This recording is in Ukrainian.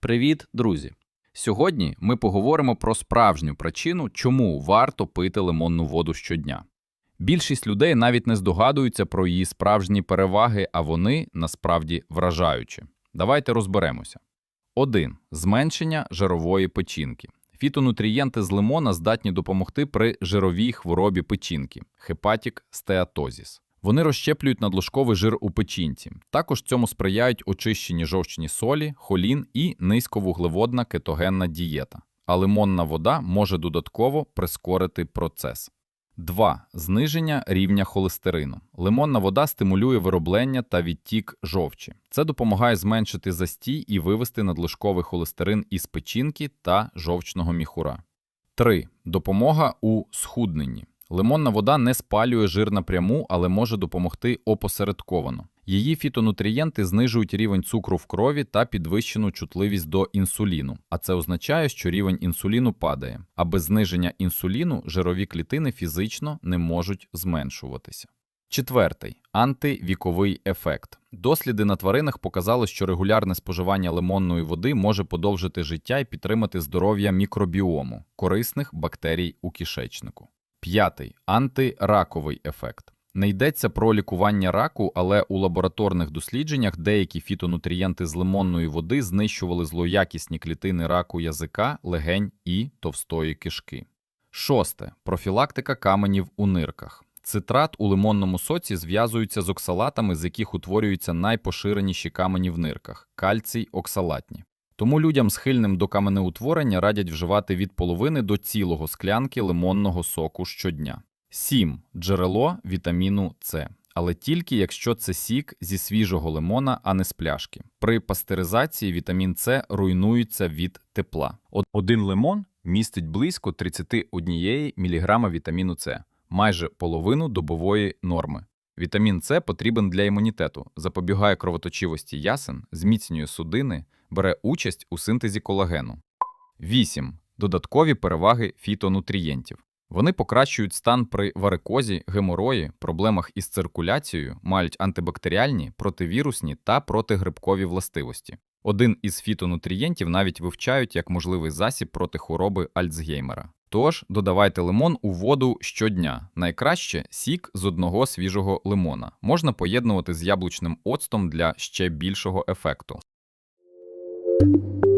Привіт, друзі! Сьогодні ми поговоримо про справжню причину, чому варто пити лимонну воду щодня. Більшість людей навіть не здогадуються про її справжні переваги, а вони насправді вражаючі. Давайте розберемося. 1. Зменшення жирової печінки. Фітонутрієнти з лимона здатні допомогти при жировій хворобі печінки хепатік стеатозіс. Вони розщеплюють надлишковий жир у печінці. Також цьому сприяють очищені жовчні солі, холін і низьковуглеводна кетогенна дієта. А лимонна вода може додатково прискорити процес. 2. Зниження рівня холестерину. Лимонна вода стимулює вироблення та відтік жовчі. Це допомагає зменшити застій і вивести надлишковий холестерин із печінки та жовчного міхура. 3. Допомога у схудненні. Лимонна вода не спалює жир напряму, але може допомогти опосередковано. Її фітонутрієнти знижують рівень цукру в крові та підвищену чутливість до інсуліну. А це означає, що рівень інсуліну падає. А без зниження інсуліну жирові клітини фізично не можуть зменшуватися. Четвертий антивіковий ефект. Досліди на тваринах показали, що регулярне споживання лимонної води може подовжити життя і підтримати здоров'я мікробіому корисних бактерій у кишечнику. П'ятий антираковий ефект. Не йдеться про лікування раку, але у лабораторних дослідженнях деякі фітонутрієнти з лимонної води знищували злоякісні клітини раку язика, легень і товстої кишки. Шосте профілактика каменів у нирках. Цитрат у лимонному соці зв'язується з оксалатами, з яких утворюються найпоширеніші камені в нирках кальцій оксалатні. Тому людям, схильним до каменеутворення, радять вживати від половини до цілого склянки лимонного соку щодня. 7. Джерело вітаміну С. Але тільки якщо це сік зі свіжого лимона, а не з пляшки. При пастеризації вітамін С руйнується від тепла. Один лимон містить близько 31 мг вітаміну С, майже половину добової норми. Вітамін С потрібен для імунітету, запобігає кровоточивості ясен, зміцнює судини, бере участь у синтезі колагену. 8. Додаткові переваги фітонутрієнтів. Вони покращують стан при варикозі, геморої, проблемах із циркуляцією, мають антибактеріальні, противірусні та протигрибкові властивості. Один із фітонутрієнтів навіть вивчають як можливий засіб проти хвороби Альцгеймера. Тож додавайте лимон у воду щодня. Найкраще сік з одного свіжого лимона. Можна поєднувати з яблучним оцтом для ще більшого ефекту. thank you